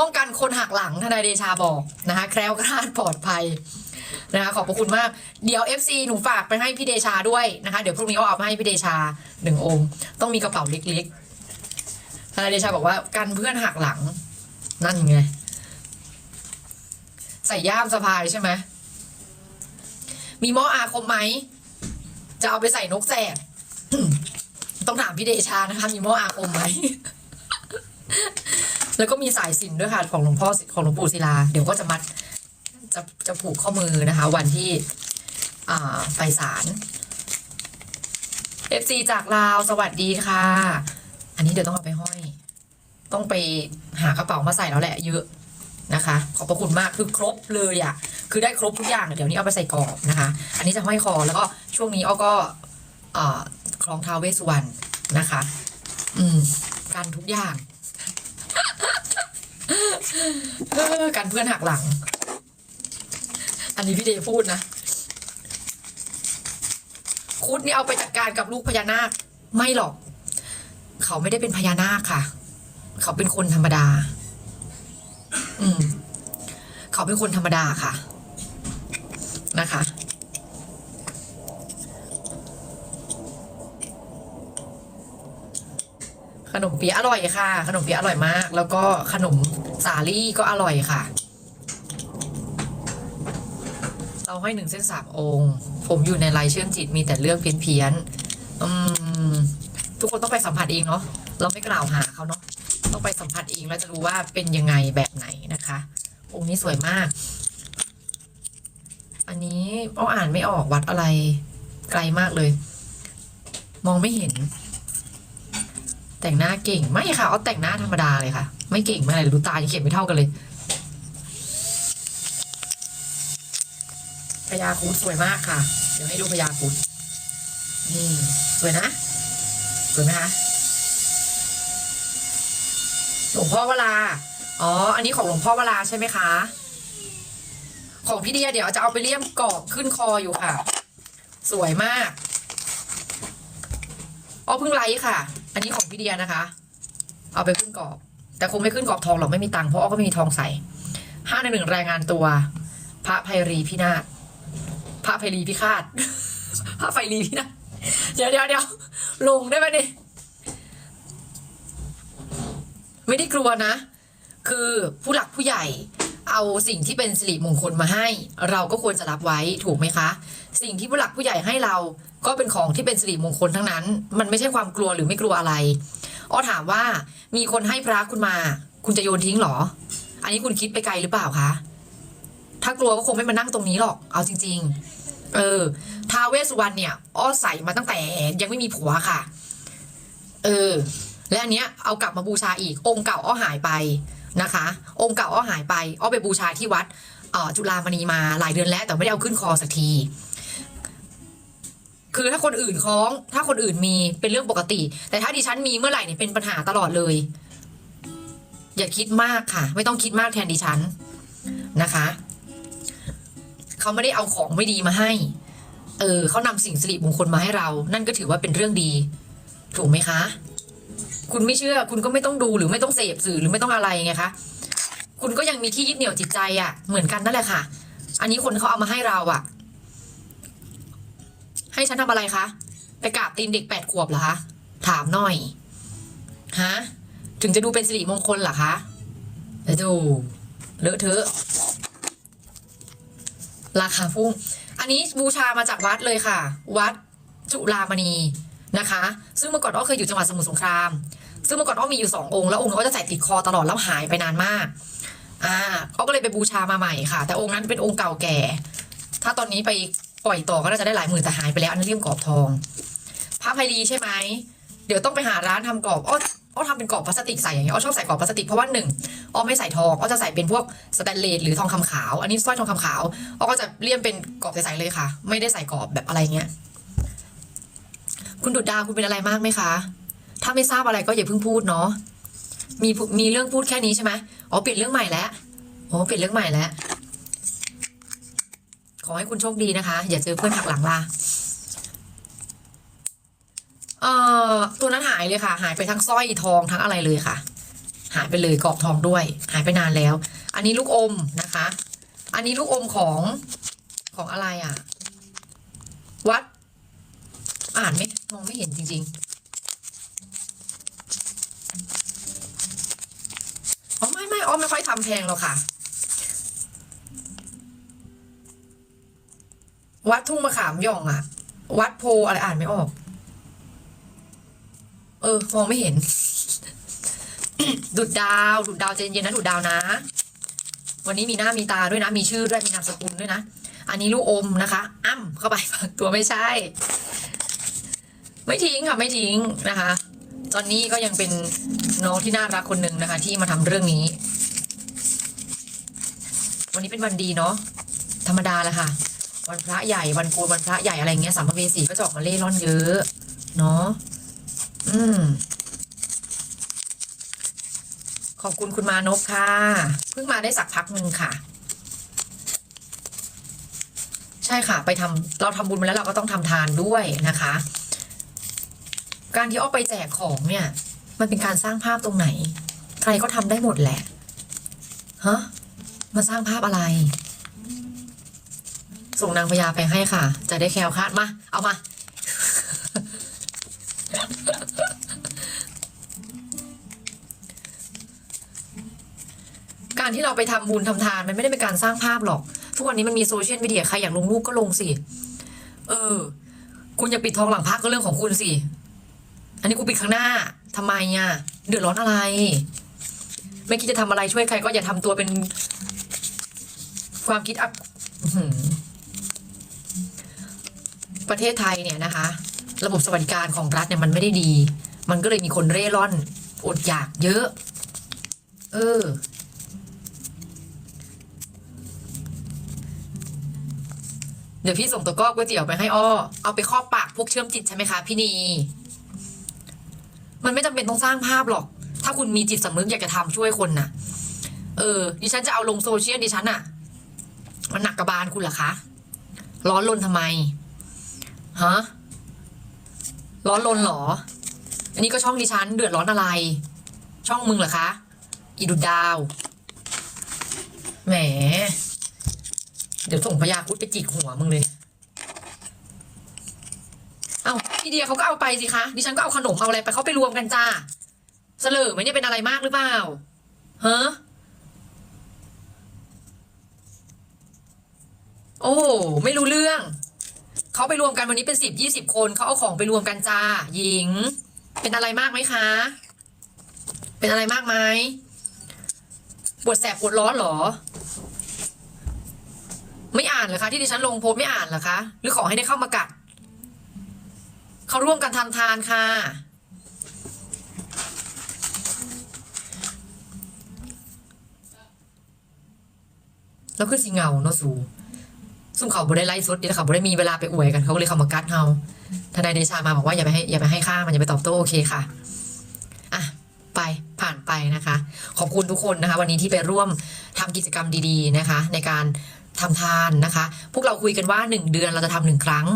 ป้องกันคนหักหลังทนายเดชาบอกนะคะแคล้วคลาดปลอดภัยนะคะขอบพระคุณมาก เดี๋ยว FC หนูฝากไปให้พี่เดชาด้วยนะคะ เดี๋ยวพรุ่งนี้เอาเอามาให้พี่เดชาหนึ่งองค์ ต้องมีกระเป๋าเล็กๆทนายเดชาบอกว่ากันเพื่อนหักหลัง นั่นไง ใส่ย่ามสะพายใช่ไหมมีหม้ออาคมไหม จะเอาไปใส่นกแสกต้องถามพี่เดชานะคะมีหม้ออาคมไหม แล้วก็มีสายสินด้วยค่ะของหลวงพ่อของหลวงปู่ศิลา เดี๋ยวก็จะมัดจะจะผูกข้อมือนะคะ วันที่อ่าไปศาล FC จากลาวสวัสดีค่ะ อันนี้เดี๋ยวต้องเอาไปห้อย ต้องไปหากระเป๋ามาใส่แล้วแหละ เยอะนะคะ ขอบพระคุณมากคือครบเลยอะ่ะ คือได้ครบทุกอย่างเดี๋ยวนี้เอาไปใส่กรอบนะคะ อันนี้จะห้อยคอแล้วก็ช่วงนี้อ้อก็เอ่อคล้องท้าวเวสสุวรรณนะคะ อืมกันทุกอย่าง เออกันเพื่อนหักหลัง อันนี้พี่เดย์พูดนะ คุดนี่เอาไปจัดการกับลูกพญานาค ไม่หรอก เขาไม่ได้เป็นพญานาคค่ะ เขาเป็นคนธรรมดา อืม เขาเป็นคนธรรมดาค่ะ นะคะขนมเปี๊ยะอร่อยค่ะ ขนมเปี๊ยะอร่อยมาก แล้วก็ขนม สาลี่ก็อร่อยค่ะ เราให้หนึ่งเส้นสามองค์ ผมอยู่ในไลน์เชื่อมจิตมีแต่เรื่องเพี้ยนเพียนๆอืมทุกคนต้องไปสัมผัสเองเนาะเราไม่กล่าวหาเขาเนาะต้องไปสัมผัสเองแล้วจะรู้ว่าเป็นยังไงแบบไหนนะคะ องค์นี้สวยมาก อันนี้เอาอ่านไม่ออกวัดอะไรไกลมากเลย มองไม่เห็น แต่งหน้าเก่งไม่ค่ะเอาแต่งหน้าธรรมดาเลยค่ะ ไม่เก่งไม่อะไรเลยดูตายังเขียนไม่เท่ากันเลยพญาครุดสวยมากค่ะ เดี๋ยวให้ดูพญาครุดนี่สวยนะ สวยไหมคะหลวงพ่อวลา อ๋อ อันนี้ของหลวงพ่อวลาใช่ไหมคะ ของพี่เดียเดี๋ยวจะเอาไปเลี่ยมกรอบขึ้นคออยู่ค่ะ สวยมากอ๋อเพิ่งไลฟ์ค่ะ อันนี้ของพี่เดียนะคะ เอาไปขึ้นกรอบ แต่คงไม่ขึ้นกรอบทองหรอกไม่มีตังค์เพราะอ้อก็ไม่มีทองใส่ห้าในหนึ่งรายงานตัว พระไพรีพินาศพระไพรีพิฆาตพระไพรีพินาศเดี๋ยวเดี๋ยวเดี๋ยวลงได้ไหมเนี่ยไม่ได้กลัวนะ คือผู้หลักผู้ใหญ่เอาสิ่งที่เป็นสิริมงคลมาให้ เราก็ควรจะรับไว้ถูกไหมคะ สิ่งที่ผู้หลักผู้ใหญ่ให้เราก็เป็นของที่เป็นสิริมงคลทั้งนั้น มันไม่ใช่ความกลัวหรือไม่กลัวอะไร อ้อถามว่ามีคนให้พระคุณมา คุณจะโยนทิ้งเหรอ อันนี้คุณคิดไปไกลหรือเปล่าคะ ถ้ากลัวก็คงไม่มานั่งตรงนี้หรอก เอาจริง ๆ เออท้าเวสุวรรณเนี่ย อ้อใส่มาตั้งแต่ยังไม่มีผัวค่ะ เออ และอันเนี้ยเอากลับมาบูชาอีก องค์เก่าอ้อหายไปนะคะ องค์เก่าอ้อหายไป อ้อไปบูชาที่วัดออจุฬามณีมาหลายเดือนแล้วแต่ไม่ได้เอาขึ้นคอสักที คือถ้าคนอื่นคล้อง ถ้าคนอื่นมีเป็นเรื่องปกติ แต่ถ้าดิฉันมีเมื่อไหร่เนี่ยเป็นปัญหาตลอดเลย อย่าคิดมากค่ะ ไม่ต้องคิดมากแทนดิฉันนะคะเขาไม่ได้เอาของไม่ดีมาให้ เออเขานำสิ่งสิริมงคลมาให้เรา นั่นก็ถือว่าเป็นเรื่องดี ถูกไหมคะ คุณไม่เชื่อ คุณก็ไม่ต้องดูหรือไม่ต้องเสพสื่อหรือไม่ต้องอะไรไงคะ คุณก็ยังมีที่ยึดเหนี่ยวจิตใจอะ่ะ เหมือนกันนั่นแหละค่ะ อันนี้คนเขาเอามาให้เราอะ่ะ ให้ฉันทำอะไรคะ ไปกราบตีนเด็กแปดขวบเหรอคะ ถามหน่อย ฮะ ถึงจะดูเป็นสิริมงคลเหรอคะเดี๋ยวดูเลอะเทอะ ราคาพุ่ง อันนี้บูชามาจากวัดเลยค่ะ วัดจุฬามณีนะคะ ซึ่งเมื่อก่อนอ้อเคยอยู่จังหวัดสมุทรสงคราม ซึ่งเมื่อก่อนอ้อมีอยู่สององค์ แล้วองค์นึงก็จะใส่ติดคอตลอดแล้วหายไปนานมาก อ่าอ้อก็เลยไปบูชามาใหม่ค่ะ แต่องค์นั้นเป็นองค์เก่าแก่ ถ้าตอนนี้ไป ปล่อยต่อก็น่าจะได้หลายหมื่นแต่หายไปแล้วอันนั้นเลี่ยมกรอบทองพระไพรีใช่ไหมเดี๋ยวต้องไปหาร้านทำกรอบอ้ออ้อทำเป็นกรอบพลาสติกใส่อย่างเงี้ยอ้อชอบใส่กรอบพลาสติกเพราะว่าหนึ่งอ้อไม่ใส่ทองอ้อจะใส่เป็นพวกสแตนเลสหรือทองคำขาว อันนี้สร้อยทองคำขาวอ้อก็จะเลี่ยมเป็นกรอบใสๆเลยค่ะ ไม่ได้ใส่กรอบแบบอะไรเงี้ยคุณดุดดาวคุณเป็นอะไรมากไหมคะ ถ้าไม่ทราบอะไรก็อย่าเพิ่งพูดเนาะมีมีเรื่องพูดแค่นี้ใช่ไหมอ๋อเปลี่ยนเรื่องใหม่แล้วอ๋อเปลี่ยนเรื่องใหม่แล้ว อให้คุณโชคดีนะคะ อย่าเจอเพื่อนหักหลังล่ะเอ่อตัวนั้นหายเลยค่ะ หายไปทั้งสร้อยทองทั้งอะไรเลยค่ะ หายไปเลยกรอบทองด้วย หายไปนานแล้ว อันนี้ลูกอมนะคะ อันนี้ลูกอมของของอะไรอะ วัด อ่านไม่มองไม่เห็นจริงๆอ๋อไม่ไม่อ๋อไม่ค่อยทำแพงหรอกค่ะ วัดทุ่งมะขามย่องอะวัดโพอะไรอ่านไม่ออก เออมองไม่เห็น ดุดดาว ดุดดาวใจเย็นนะดุดดาวนะ วันนี้มีหน้ามีตาด้วยนะ มีชื่อด้วยมีนามสกุลด้วยนะ อันนี้ลูกอมนะคะ อ้ำเข้าไปฝักตัวไม่ใช่ ไม่ทิ้งค่ะไม่ทิ้งนะคะ ตอนนี้ก็ยังเป็นน้องที่น่ารักคนหนึ่งนะคะ ที่มาทำเรื่องนี้ วันนี้เป็นวันดีเนาะธรรมดาแหละค่ะ วันพระใหญ่วันโกนวันพระใหญ่อะไรเงี้ยสัมภเวสีก็จะออกมาเล่ร่อนเยอะเนาะอืม ขอบคุณคุณมานพค่ะเพิ่งมาได้สักพักหนึ่งค่ะ ใช่ค่ะ ไปทำเราทำบุญมาแล้วเราก็ต้องทำทานด้วยนะคะ การที่อ้อไปแจกของเนี่ย มันเป็นการสร้างภาพตรงไหน ใครก็ทำได้หมดแหละฮะมาสร้างภาพอะไร ส่งนางพญาไปให้ค่ะ จะได้แคล้วคลาดมา เอามา การที่เราไปทำบุญทำทานมันไม่ได้เป็นการสร้างภาพหรอก ทุกวันนี้มันมีโซเชียลมีเดียใครอยากลงรูปก็ลงสิ เออ คุณอยากปิดทองหลังพระก็เรื่องของคุณสิ อันนี้กูปิดข้างหน้าทำไมอะเดือดร้อนอะไร ไม่คิดจะทำอะไรช่วยใครก็อย่าทำตัวเป็นความคิดอับ ประเทศไทยเนี่ยนะคะ ระบบสวัสดิการของรัฐเนี่ยมันไม่ได้ดี มันก็เลยมีคนเร่ร่อนอดอยากเยอะ เออ เดี๋ยวพี่ส่งตะก้อก๋วยเตี๋ยวไปให้อ้อ เอาไปครอบปากพวกเชื่อมจิตใช่ไหมคะพี่นี มันไม่จำเป็นต้องสร้างภาพหรอก ถ้าคุณมีจิตสำนึกอยากจะทำช่วยคนน่ะ เออ ดิฉันจะเอาลงโซเชียลดิฉันน่ะมันหนักกระบาลคุณเหรอคะ ร้อนรนทำไม ฮะร้อนรนเหรอ อันนี้ก็ช่องดิฉัน เดือดร้อนอะไร ช่องมึงเหรอคะ อีดุดดาว แหม เดี๋ยวส่งพยาครุดไปจิกหัวมึงเลย เอาพี่เดียเขาก็เอาไปสิคะ ดิฉันก็เอาขนมเอาอะไรไปเขาไปรวมกันจ้าเสลอไหมเนี่ยเป็นอะไรมากหรือเปล่าฮะโอ้ ไม่รู้เรื่อง เขาไปรวมกันวันนี้เป็นสิบยี่สิบคนเขาเอาของไปรวมกันจ้า หญิง เป็นอะไรมากไหมคะ เป็นอะไรมากไหมปวดแสบปวดร้อนหรอ ไม่อ่านเหรอคะที่ดิฉันลงโพสไม่อ่านเหรอคะ หรือขอให้ได้เข้ามากัดเขาร่วมกันทำทานค่ะ แล้วคือสีเงาเนาะสู ซุ่มเขาบ่ได้ไล่สดเดี๋ยวเขาบ่ได้มีเวลาไปอวยกันเขาก็เลยเขามากัดเฮาทนายเดชามาบอกว่าอย่าไปให้อย่าไปให้ค่ามันอย่าไปตอบโต้โอเคค่ะอะไปผ่านไปนะคะ ขอบคุณทุกคนนะคะ วันนี้ที่ไปร่วมทำกิจกรรมดี ๆนะคะ ในการทำทานนะคะ พวกเราคุยกันว่า 1 เดือนเราจะทำหนึ่งครั้ง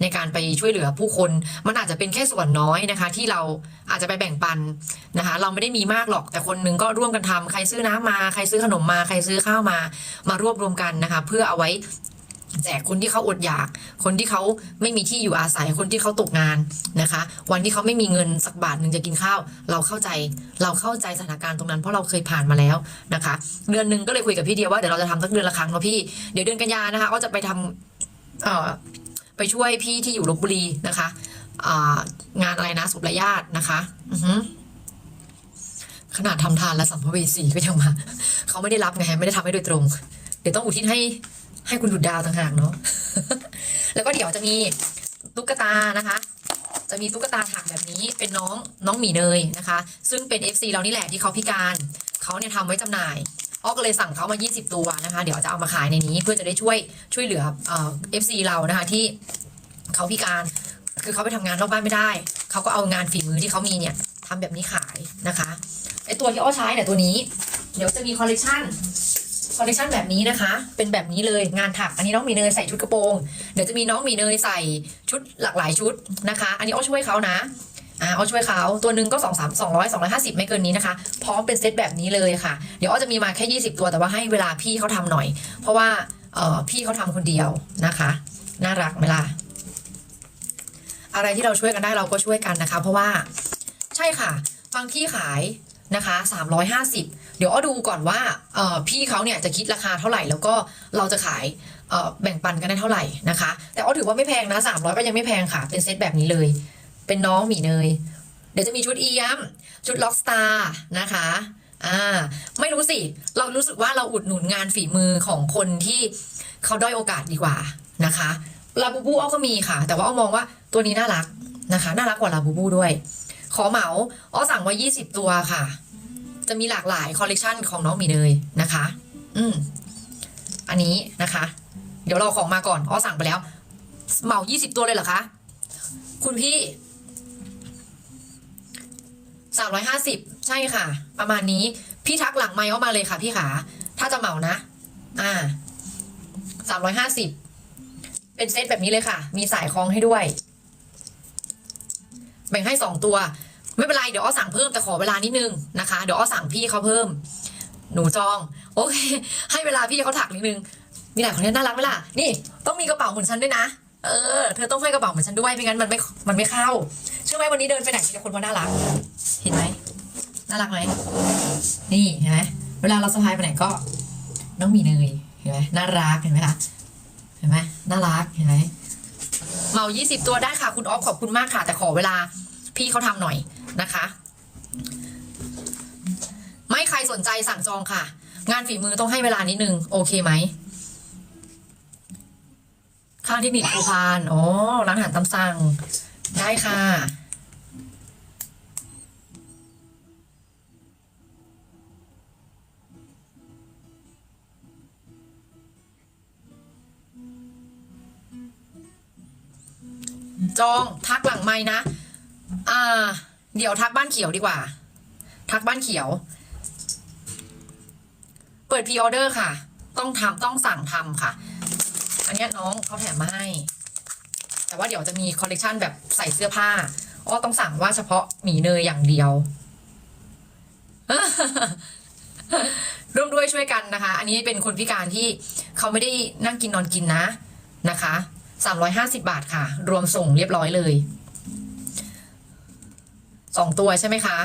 ในการไปช่วยเหลือผู้คน มันอาจจะเป็นแค่ส่วนน้อยนะคะ ที่เราอาจจะไปแบ่งปันนะคะ เราไม่ได้มีมากหรอก แต่คนหนึงก็ร่วมกันทำใครซื้อน้ำมา ใครซื้อขนมมา ใครซื้อข้าวมา มารวบรวมกันนะคะ เพื่อเอาไว้ แจกคนที่เขาอดอยาก คนที่เขาไม่มีที่อยู่อาศัย คนที่เขาตกงานนะคะ วันที่เขาไม่มีเงินสักบาทหนึ่งจะกินข้าว เราเข้าใจ เราเข้าใจสถานการณ์ตรงนั้นเพราะเราเคยผ่านมาแล้วนะคะ เดือนหนึ่งก็เลยคุยกับพี่เดียว่าเดี๋ยวเราจะทำสักเดือนละครั้งเนาะพี่ เดี๋ยวเดือนกันยานะคะ ก็จะไปทำเอ่อไปช่วยพี่ที่อยู่ลบบุรีนะคะอ่างานอะไรนะสุรญาตินะคะอือหือขนาดทำทานและสัมภเวสีก็ยังมาเขาไม่ได้รับไงไม่ได้ทำให้โดยตรง เดี๋ยวต้องอุทิศให้ ให้คุณดุดดาวต่างหากเนาะ แล้วก็เดี๋ยวจะมีตุ๊กตานะคะ จะมีตุ๊กตาถักแบบนี้เป็นน้องน้องหมีเนยนะคะ ซึ่งเป็น FC เรานี่แหละที่เขาพิการเขาเนี่ยทำไว้จำหน่ายอ้อก็เลยสั่งเขามา 20 ตัวนะคะ เดี๋ยวจะเอามาขายในนี้เพื่อจะได้ช่วยช่วยเหลือเอ่อฟซีเรานะคะที่เขาพิการคือเขาไปทำงานนอกบ้านไม่ได้ เขาก็เอางานฝีมือที่เขามีเนี่ยทำแบบนี้ขายนะคะไอตัวที่อ้อใช้เนี่ยตัวนี้ เดี๋ยวจะมีคอลเลกชัน คอลเลคชันแบบนี้นะคะ เป็นแบบนี้เลยงานถัก อันนี้น้องมีเนยใส่ชุดกระโปรง เดี๋ยวจะมีน้องมีเนยใส่ชุดหลากหลายชุดนะคะ อันนี้อ้อช่วยเขานะอ่าเอาช่วยเขาตัวหนึ่งก็สองสามสองร้อยสองร้อยห้าสิบไม่เกินนี้นะคะ พร้อมเป็นเซตแบบนี้เลยค่ะ เดี๋ยวอ้อจะมีมาแค่ยี่สิบตัวแต่ว่าให้เวลาพี่เขาทำหน่อย เพราะว่าเออพี่เขาทำคนเดียวนะคะ น่ารักไหมล่ะอะไรที่เราช่วยกันได้เราก็ช่วยกันนะคะ เพราะว่าใช่ค่ะบางที่ขาย นะคะ 350 เดี๋ยวอ้อดูก่อนว่าพี่เขาเนี่ยจะคิดราคาเท่าไหร่ แล้วก็เราจะขายแบ่งปันกันได้เท่าไหร่นะคะ แต่อ้อถือว่าไม่แพงนะ 300 ก็ยังไม่แพงค่ะ เป็นเซตแบบนี้เลย เป็นน้องหมีเนย เดี๋ยวจะมีชุดเอียมชุดล็อกสตาร์นะคะอ่าไม่รู้สิ เรารู้สึกว่าเราอุดหนุนงานฝีมือของคนที่เขาด้อยโอกาสดีกว่านะคะลาบูบูอ้อก็มีค่ะ แต่ว่าอ้อมองว่าตัวนี้น่ารักนะคะ น่ารักกว่าลาบูบูด้วย ขอเหมาอ้อสั่งไว้20 ตัวค่ะ จะมีหลากหลายคอลเลกชันของน้องหมีเนยนะคะ อืมอันนี้นะคะ เดี๋ยวราของมาก่อนอ้อสั่งไปแล้ว เหมา20 ตัวเลยเหรอคะคุณพี่350ใช่ค่ะ ประมาณนี้ พี่ทักหลังไมค์เข้ามาเลยค่ะพี่ขา ถ้าจะเหมานะ อ่า350เป็นเซตแบบนี้เลยค่ะ มีสายคล้องให้ด้วย แบ่งให้สองตัว ไม่เป็นไรเดี๋ยวอ้อสั่งเพิ่มแต่ขอเวลานิดนึงนะคะ เดี๋ยวอ้อสั่งพี่เขาเพิ่ม หนูจอง โอเค ให้เวลาพี่เขาถักนิดนึงมีหลายคนที่น่ารักไหมล่ะนี่ต้องมีกระเป๋าเหมือนฉันด้วยนะเออเธอต้องให้กระเป๋าเหมือนฉันด้วยไม่งั้นมันไม่มันไม่เข้าเชื่อไหมวันนี้เดินไปไหนมีแต่คนว่าน่ารัก เห็นไหมน่ารักไหมนี่เห็นไหมเวลาเราสะพายไปไหนก็น้องมีเนยเห็นไหมน่ารักเห็นไหมคะเห็นไหมน่ารักเห็นไหม เหมา 20 ตัวได้ค่ะคุณออฟขอบคุณมากค่ะ แต่ขอเวลาพี่เขาทำหน่อยนะคะ ไม่ใครสนใจสั่งจองค่ะ งานฝีมือต้องให้เวลานิดนึง โอเคไหมข้างที่บิดภูพานอ๋อร้านอาหารตำสั่งได้ค่ะ จองทักหลังไม้นะ อ่า เดี๋ยวทักบ้านเขียวดีกว่า ทักบ้านเขียว เปิดพรีออเดอร์ค่ะ ต้องทำต้องสั่งทำค่ะ อันนี้น้องเขาแถมมาให้ แต่ว่าเดี๋ยวจะมีคอลเลกชันแบบใส่เสื้อผ้าอ้อต้องสั่งว่าเฉพาะหมีเนยอย่างเดียวร่วมด้วยช่วยกันนะคะ อันนี้เป็นคนพิการที่เขาไม่ได้นั่งกินนอนกินนะนะคะ 350 บาทค่ะ รวมส่งเรียบร้อยเลยสองตัวใช่ไหมคะ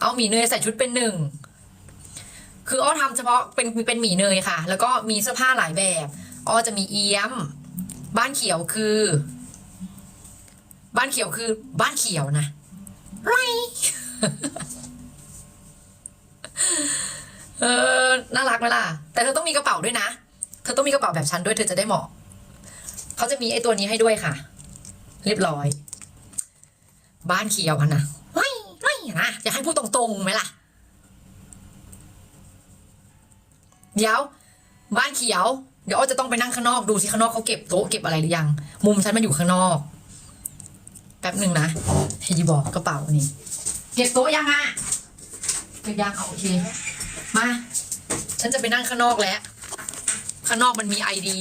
เอาหมีเนยใส่ชุดเป็นหนึ่งคืออ้อทำเฉพาะเป็นเป็นหมีเนยค่ะ แล้วก็มีเสื้อผ้าหลายแบบอ้อจะมีเอี้ยม บ้านเขียวคือ บ้านเขียวคือบ้านเขียวนะไรเออน่ารักไหมล่ะ แต่เธอต้องมีกระเป๋าด้วยนะ เธอต้องมีกระเป๋าแบบฉันด้วยเธอจะได้เหมาะ เขาจะมีไอ้ตัวนี้ให้ด้วยค่ะ เรียบร้อย บ้านเขียวอะนะไม่ไม่นะอยากให้พูดตรงๆไหมล่ะ เดี๋ยว บ้านเขียว เดี๋ยวอ้อจะต้องไปนั่งข้างนอกดูสิข้างนอกเขาเก็บโต๊ะเก็บอะไรหรือยัง มุมฉันมาอยู่ข้างนอก แป๊บหนึ่งนะเฮยบอกกระเป๋านี่เก็บโต๊ะยังอะเก็บยังเอาโอเค มา ฉันจะไปนั่งข้างนอกแล้ว ข้างนอกมันมีไอดี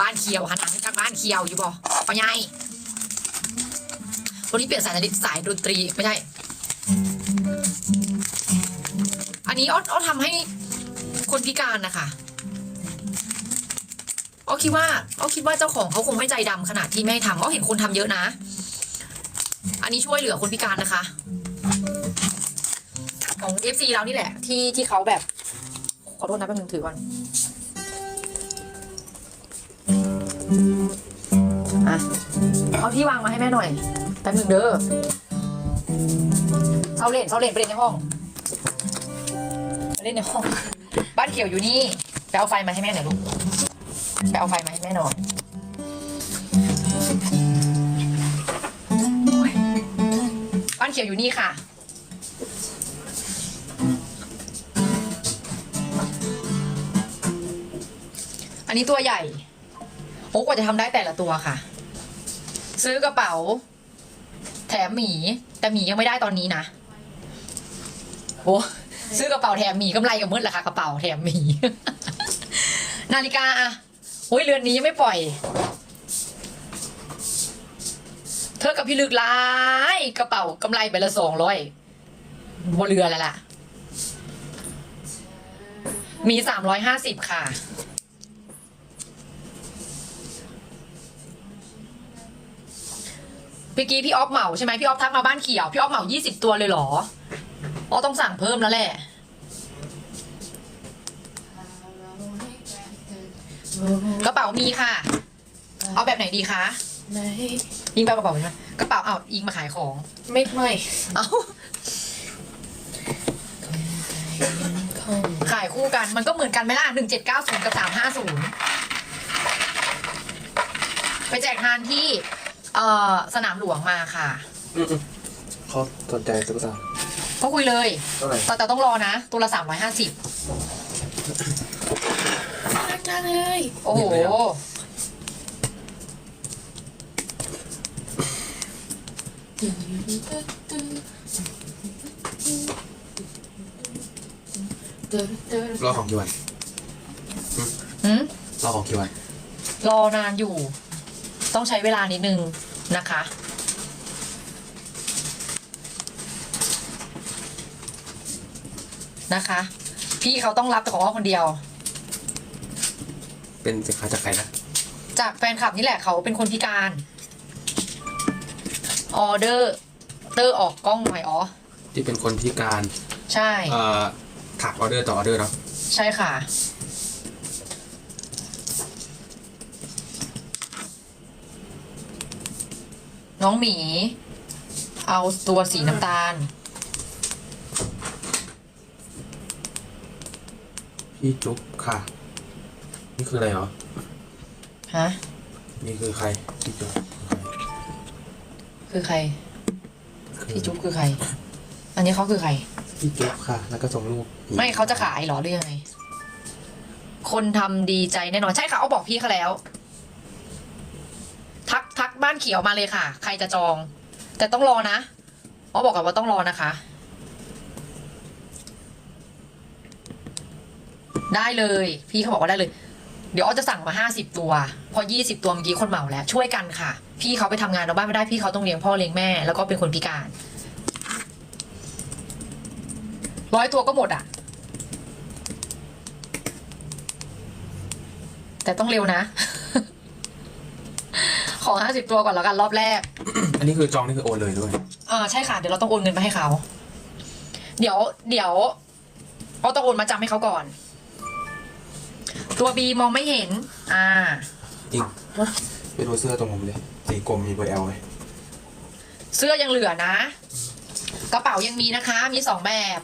บ้านเขียวหันหลังจากบ้านเขียวอยู่บ่ปะไงวันนี้เปลี่ยนสายนาฬิกาสายดนตรีไม่ใช่ อันนี้อ้ออ้อทำให้คนพิการนะคะอ้อคิดว่าอ้อคิดว่าเจ้าของเขาคงไม่ใจดำขนาดที่ไม่ทำอ้อเห็นคนทำเยอะนะ อันนี้ช่วยเหลือคนพิการนะคะ ของ FC เรานี่แหละ ที่ที่เขาแบบ ขอโทษนะแป๊บนึงถือก่อน อะเอาที่วางมาให้แม่หน่อยแป๊บหนึงเด้อเซาเล่นเซาเล่นไปเล่นในห้องไปเล่นในห้อง บ้านเขียวอยู่นี่ไปเอาไฟมาให้แม่หน่อยลูกไปเอาไฟมาให้แม่หน่อยโอ้ยบ้านเขียวอยู่นี่ค่ะอันนี้ตัวใหญ่ โอ้กว่าจะทำได้แต่ละตัวค่ะ ซื้อกระเป๋า แถมหมี แต่หมียังไม่ได้ตอนนี้นะโอ้ซื้อกระเป๋าแถมหมีกำไรกับมืดราคากระเป๋าแถมหมี นาฬิกาอะโอ้ยเรือนนี้ยังไม่ปล่อยโทธอกับพี่ลึกลายกระเป๋ากำไรไปละสองร้อยบนเรือแล้วล่ะ มีสามร้อยห้าสิบค่ะ เมื่อกี้พี่ออฟเหมาใช่ไหมพี่ออฟทักมาบ้านเขียว พี่ออฟเหมายี่สิบตัวเลยเหรออ๋อต้องสั่งเพิ่มแล้วแหละกระเป๋ามีค่ะ เอาแบบไหนดีคะไหนยิงไปกระเป๋าใช่ไหมกระเป๋าเอายิงมาขายของ ไม่ไม่เอาของขายคู่กันมันก็เหมือนกันไหมล่ะหนึ่งเจ็ดเก้าศูนย์กับสามห้าศูนย์ไปแจกทานที่ เอ่อสนามหลวงมาค่ะ เขาสนใจตุ๊กตาก็คุยเลย เท่าไหร่แต่แต่ต้องรอนะ ตัวละสามร้อยห้าสิบรักจังเลยโอ้โห รอของกี่วันหืมรอของกี่วันรอนานอยู่ ต้องใช้เวลานิดนึงนะคะนะคะ พี่เขาต้องรับแต่ของอ้อคนเดียว เป็นสินค้าจากใครนะ จากแฟนคลับนี่แหละเขาเป็นคนพิการ ออเดอร์เตอร์ออกกล้องหน่อยอ๋อ ที่เป็นคนพิการ ใช่ เอ่อถักออเดอร์ต่อออเดอร์เนาะ ใช่ค่ะ น้องหมี เอาตัวสีน้ำตาล พี่จุ๊บค่ะ นี่คืออะไรเหรอ ฮะ นี่คือใคร พี่จุ๊บคือใครคือพี่จุ๊บคือใคร อันนี้เขาคือใคร พี่จุ๊บค่ะ แล้วก็ส่งรูปไม่เขาจะขายเหรอหรือยังไง คนทำดีใจแน่นอน ใช่ค่ะเอาบอกพี่เขาแล้วทักทักบ้าน เขียวมาเลยค่ะ ใครจะจอง แต่ต้องรอนะอ๋อบอกก่อนว่าต้องรอนะคะ ได้เลย พี่เขาบอกว่าได้เลย เดี๋ยวอ้อจะสั่งมาห้าสิบตัว พอยี่สิบตัวเมื่อกี้คนเหมาแล้ว ช่วยกันค่ะ พี่เขาไปทำงานเอาบ้านไม่ได้พี่เขาต้องเลี้ยงพ่อเลี้ยงแม่ แล้วก็เป็นคนพิการร้อยตัวก็หมดอะ แต่ต้องเร็วนะ ขอห้าสิบตัวก่อนแล้วกันรอบแรก อันนี้คือจองนี่คือโอนเลยด้วย อ่าใช่ค่ะ เดี๋ยวเราต้องโอนเงินไปให้เขา เดี๋ยว เดี๋ยวเราต้องโอนมาจำให้เขาก่อน ตัวบีมองไม่เห็น อ่าจริงไปดูเสื้อตรงผมเลยสีกลมมีเบอร์เอลไหมเสื้อยังเหลือนะ กระเป๋ายังมีนะคะ มีสองแบบ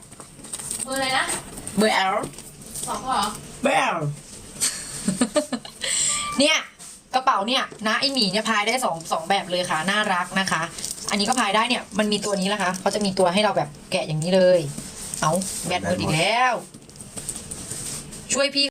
เบอร์อะไรนะเบอร์ L สองเหรอ เบอร์ L เนี่ย กระเป๋าเนี่ยนะไอหมีเนี่ยพายได้สองสองแบบเลยค่ะน่ารักนะคะ อันนี้ก็พายได้เนี่ยมันมีตัวนี้นะคะเขาจะมีตัวให้เราแบบแกะอย่างนี้เลย เอาแบตหมดอีกแล้ว ช่วยพี่